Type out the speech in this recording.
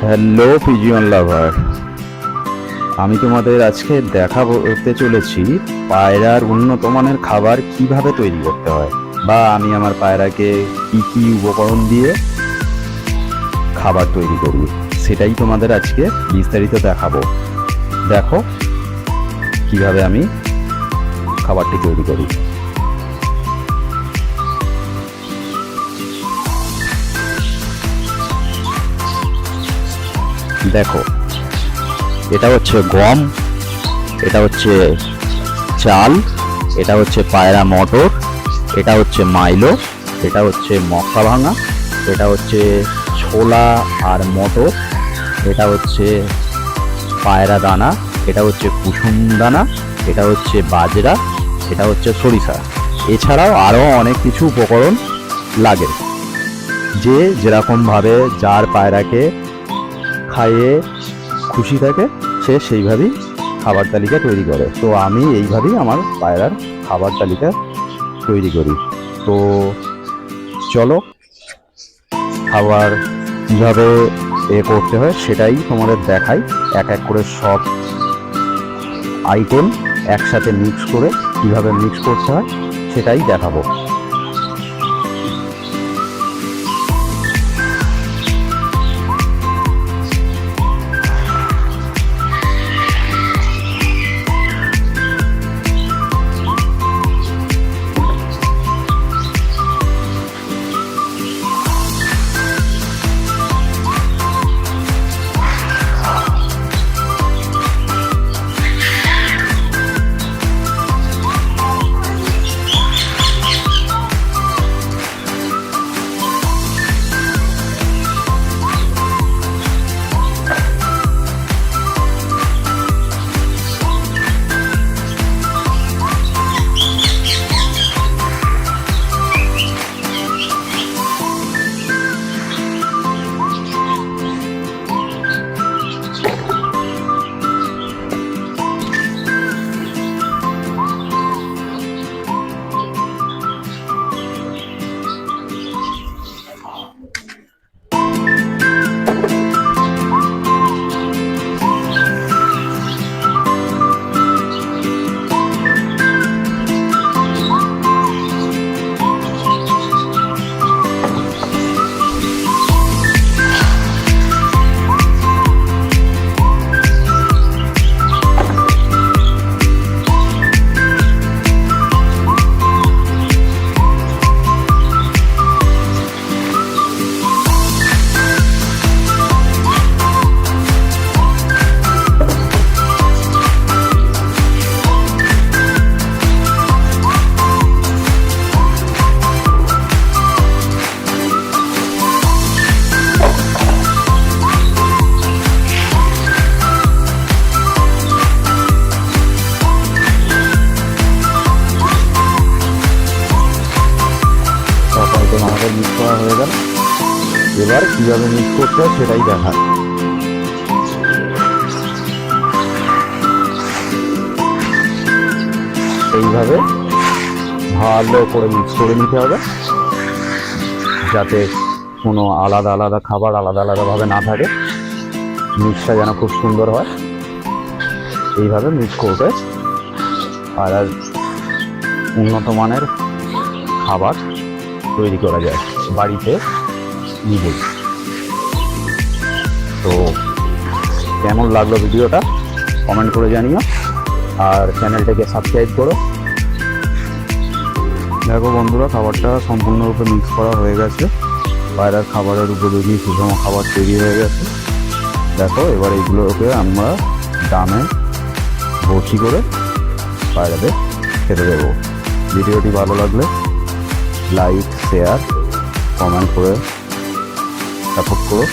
Hello pigeon লাভার আমি তোমাদের আজকে দেখাতে চলেছি পায়রার উন্নত মানের খাবার কীভাবে তৈরি করতে হয়। বা আমি আমার পায়রাকে কি কি উপকরণ দিয়ে খাবার তৈরি করি, সেটাই তোমাদের আজকে বিস্তারিত দেখাবো। দেখো, কীভাবে আমি খাবারটি তৈরি করি। দেখো এটা হচ্ছে গম এটা হচ্ছে চাল এটা হচ্ছে পায়রা মটর এটা হচ্ছে মাইলো এটা হচ্ছে মক্কা ভাঙা এটা হচ্ছে ছোলা আর মটর এটা হচ্ছে পায়রা দানা এটা হচ্ছে কুসুম দানা এটা হচ্ছে বাজরা এটা হচ্ছে সরিষা এছাড়াও আরও অনেক কিছু উপকরণ লাগে যে যেরকমভাবে যার পায়রাকে খাইয়ে খুশি থাকে, সে সেইভাবেই খাবার তালিকা তৈরি করে। তো আমি এইভাবেই আমার পায়রার খাবার তালিকা তৈরি করি। তো চলো, খাবার কীভাবে এ করতে হয় সেটাই তোমাদের দেখাই। এক এক করে সব আইটেম একসাথে মিক্স করে কীভাবে মিক্স করতে হয় সেটাই দেখাবো। আমাদের মিক্স করা হয়ে গেল। এবার কীভাবে মিক্স করতে হয় সেটাই দেখা। এইভাবে ভালো করে মিক্স করে নিতে হবে। যাতে কোনো আলাদা আলাদা খাবার আলাদা আলাদাভাবে না থাকে। মিক্সটা যেন খুব সুন্দর হয়। এইভাবে মিক্স করবে। আর উন্নত মানের খাবার তৈরি করা যায়। বাড়িতে নিজেই তো কেমন লাগল ভিডিওটা? কমেন্ট করে জানিও। আর চ্যানেলটাকে সাবস্ক্রাইব করো। দেখো বন্ধুরা, খাবারটা সম্পূর্ণরূপে মিক্স করা হয়ে গেছে। বাইরের খাবারের উপযোগী সুষম খাবার তৈরি হয়ে গেছে। দেখো, এবার এইগুলোকে আমরা দামে ভর্তি করে বাইরেতে খেতে দেবো। ভিডিওটি ভালো লাগলে লাইক শেয়ার কমেন্ট করে সাপোর্ট করো।